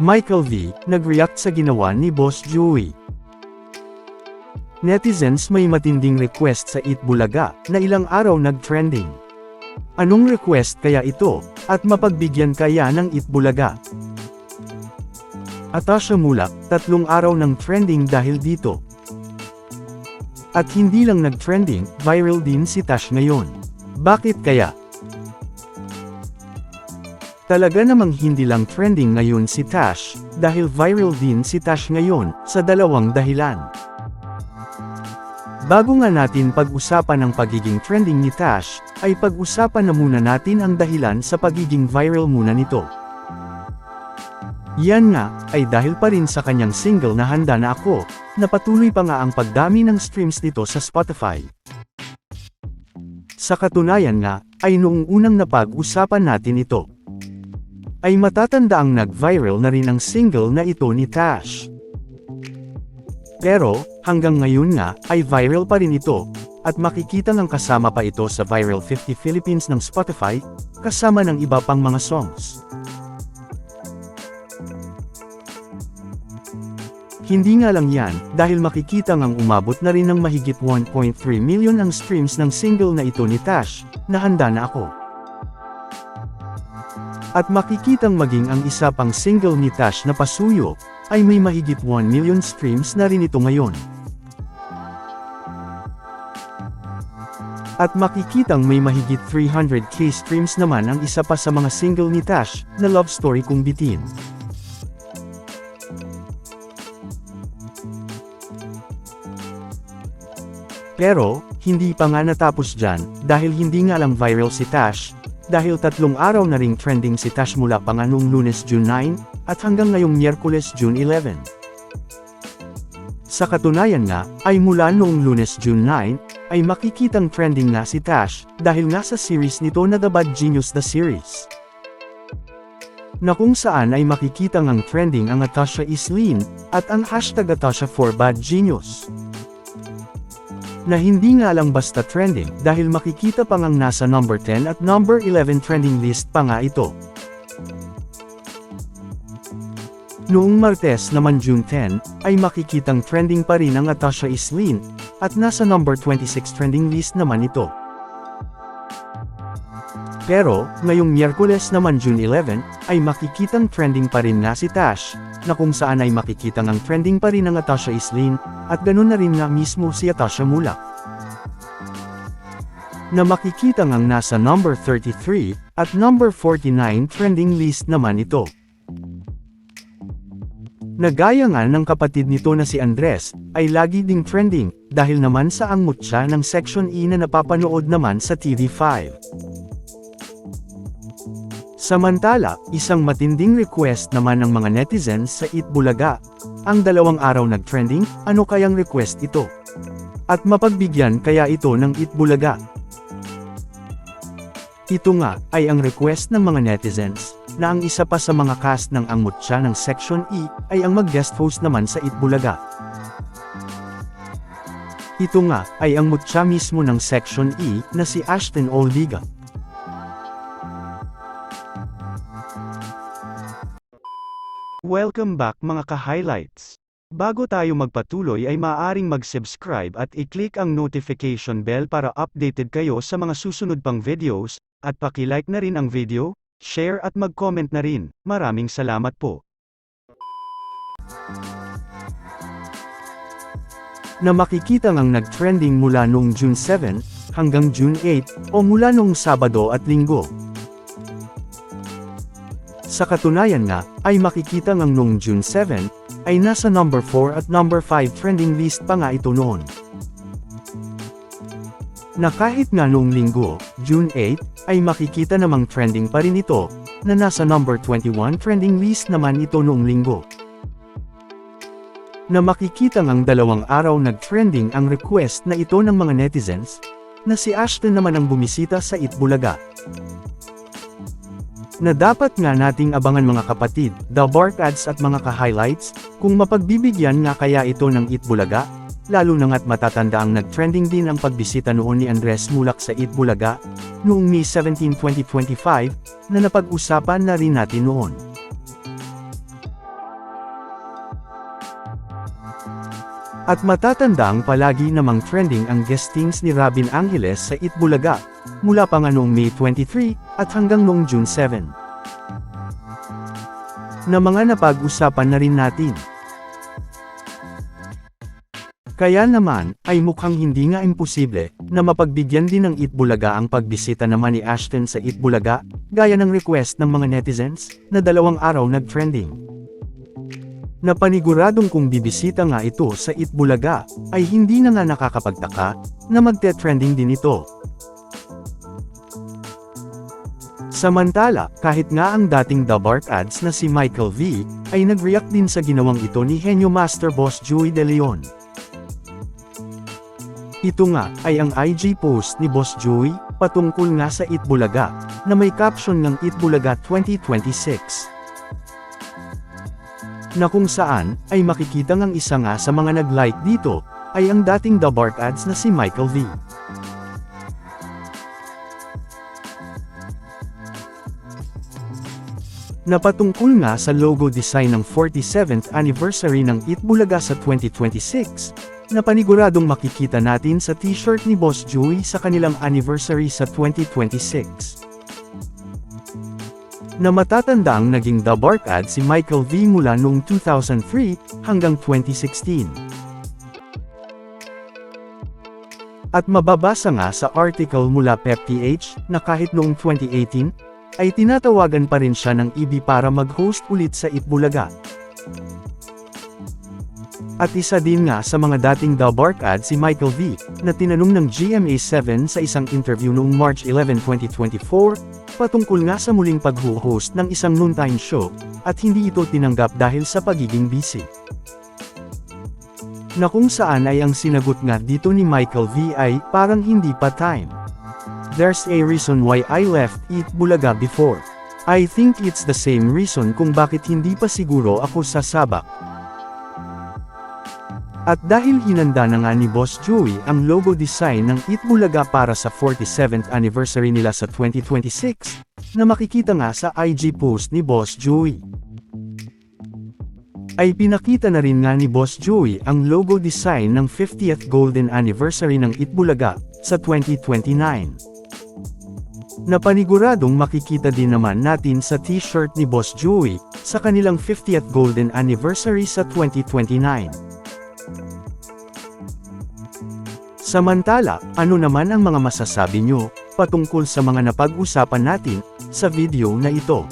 Michael V. nag-react sa ginawa ni Boss Joey. Netizens may matinding request sa Eat Bulaga na ilang araw nag-trending. Anong request kaya ito, at mapagbigyan kaya ng Eat Bulaga? Atasha Mulak, tatlong araw ng trending dahil dito. At hindi lang nag-trending, viral din si Tash ngayon. Bakit kaya? Talaga namang hindi lang trending ngayon si Tash, dahil viral din si Tash ngayon, sa dalawang dahilan. Bago nga natin pag-usapan ang pagiging trending ni Tash, ay pag-usapan na muna natin ang dahilan sa pagiging viral muna nito. Yan nga, ay dahil pa rin sa kanyang single na Handa na Ako, na patuloy pa nga ang pagdami ng streams nito sa Spotify. Sa katunayan nga, ay noong unang napag-usapan natin ito. Ay matatanda ang nag-viral na rin ang single na ito ni Tash. Pero, hanggang ngayon nga, ay viral pa rin ito, at makikita ng kasama pa ito sa Viral 50 Philippines ng Spotify, kasama ng iba pang mga songs. Hindi nga lang yan, dahil makikita ngang umabot na rin ng mahigit 1.3 million ang streams ng single na ito ni Tash, na handa na ako. At makikitang maging ang isa pang single ni Tash na pasuyo, ay may mahigit 1 million streams na rin ito ngayon. At makikitang may mahigit 300k streams naman ang isa pa sa mga single ni Tash, na love story kung bitin. Pero, hindi pa nga natapos dyan, dahil hindi nga lang viral si Tash, dahil tatlong araw na ring trending si Tash mula pa nga lunes June 9, at hanggang ngayong Miyerkules June 11. Sa katunayan nga, ay mula noong lunes June 9, ay makikitang trending na si Tash, dahil nga sa series nito na The Bad Genius The Series. Na kung saan ay makikita ang trending ang Atasha Islin, at ang hashtag Atasha for Bad Genius na hindi nga lang basta trending dahil makikita pa ngang nasa number 10 at number 11 trending list pa nga ito. Noong Martes naman June 10, ay makikitang trending pa rin ang Atasha Islin, at nasa number 26 trending list naman ito. Pero, ngayong Miyerkules naman June 11, ay makikitang trending pa rin nga si Tash, na kung saan ay makikita ang trending pa rin ang Atasha Islin, at ganun na rin nga mismo si Atasha Mulak. Na makikita ngang nasa number 33, at number 49 trending list naman ito. Nagaya nga ng kapatid nito na si Andres, ay lagi ding trending, dahil naman sa ang mutya ng Section E na napapanood naman sa TV5. Samantala, isang matinding request naman ng mga netizens sa Eat Bulaga. Ang dalawang araw nag-trending, ano kayang request ito? At mapagbigyan kaya ito ng Eat Bulaga? Ito nga, ay ang request ng mga netizens, na ang isa pa sa mga cast ng Ang Mutya ng Section E, ay ang mag-guest host naman sa Eat Bulaga. Ito nga, ay ang mutya mismo ng Section E, na si Ashton Olviga. Welcome back mga ka-highlights. Bago tayo magpatuloy ay maaaring mag-subscribe at i-click ang notification bell para updated kayo sa mga susunod pang videos, at paki-like na rin ang video, share at mag-comment na rin. Maraming salamat po. Na makikita ngang nag-trending mula noong June 7 hanggang June 8 o mula noong Sabado at Linggo. Sa katunayan nga, ay makikita ngang noong June 7, ay nasa number 4 at number 5 trending list pa nga ito noon. Na kahit nga noong linggo, June 8, ay makikita namang trending pa rin ito, na nasa number 21 trending list naman ito noong linggo. Na makikita ngang dalawang araw nag-trending ang request na ito ng mga netizens, na si Ashton naman ang bumisita sa Itbulaga na dapat nga nating abangan mga kapatid, the bark ads at mga ka-highlights, kung mapagbibigyan nga kaya ito ng Itbulaga, lalo na nga't matatanda ang nag-trending din ang pagbisita noon ni Andres Mulak sa Itbulaga, noong May 17, 2025, na napag-usapan na rin natin noon. At matatandaang palagi namang trending ang guestings ni Robin Angeles sa Itbulaga, mula pa nga noong May 23, at hanggang noong June 7. Na mga napag-usapan na rin natin. Kaya naman, ay mukhang hindi nga imposible, na mapagbigyan din ng Itbulaga ang pagbisita naman ni Ashton sa Itbulaga, gaya ng request ng mga netizens, na dalawang araw nag-trending. Na paniguradong kung bibisita nga ito sa Itbulaga, ay hindi na nga nakakapagtaka, na magte-trending din ito. Samantala, kahit nga ang dating The Bark Ads na si Michael V, ay nag-react din sa ginawang ito ni Henyo Master Boss Joey De Leon. Ito nga, ay ang IG post ni Boss Joey, patungkol nga sa Itbulaga, na may caption ng Itbulaga 2026. Na kung saan, ay makikita ngang isa nga sa mga nag-like dito, ay ang dating The Bark Ads na si Michael V. Napatungkol nga sa logo design ng 47th anniversary ng Itbulaga sa 2026, na paniguradong makikita natin sa t-shirt ni Boss Joey sa kanilang anniversary sa 2026. Na matatanda ang naging The Bark ad si Michael V mula noong 2003 hanggang 2016. At mababasa nga sa article mula PepTH na kahit noong 2018, ay tinatawagan pa rin siya ng IBI para mag-host ulit sa Itbulaga. At isa din nga sa mga dating The Bark ad si Michael V, na tinanong ng GMA7 sa isang interview noong March 11, 2024, patungkol nga sa muling pag-host ng isang noontime show, at hindi ito tinanggap dahil sa pagiging busy. Na kung saan ay ang sinagot nga dito ni Michael V ay, parang hindi pa time. There's a reason why I left Eat Bulaga before. I think it's the same reason kung bakit hindi pa siguro ako sasabak. At dahil hinanda na nga ni Boss Joey ang logo design ng Itbulaga para sa 47th anniversary nila sa 2026, na makikita nga sa IG post ni Boss Joey. Ay pinakita na rin nga ni Boss Joey ang logo design ng 50th golden anniversary ng Itbulaga sa 2029. Na paniguradong makikita din naman natin sa t-shirt ni Boss Joey sa kanilang 50th golden anniversary sa 2029. Samantala, ano naman ang mga masasabi nyo, patungkol sa mga napag-usapan natin, sa video na ito?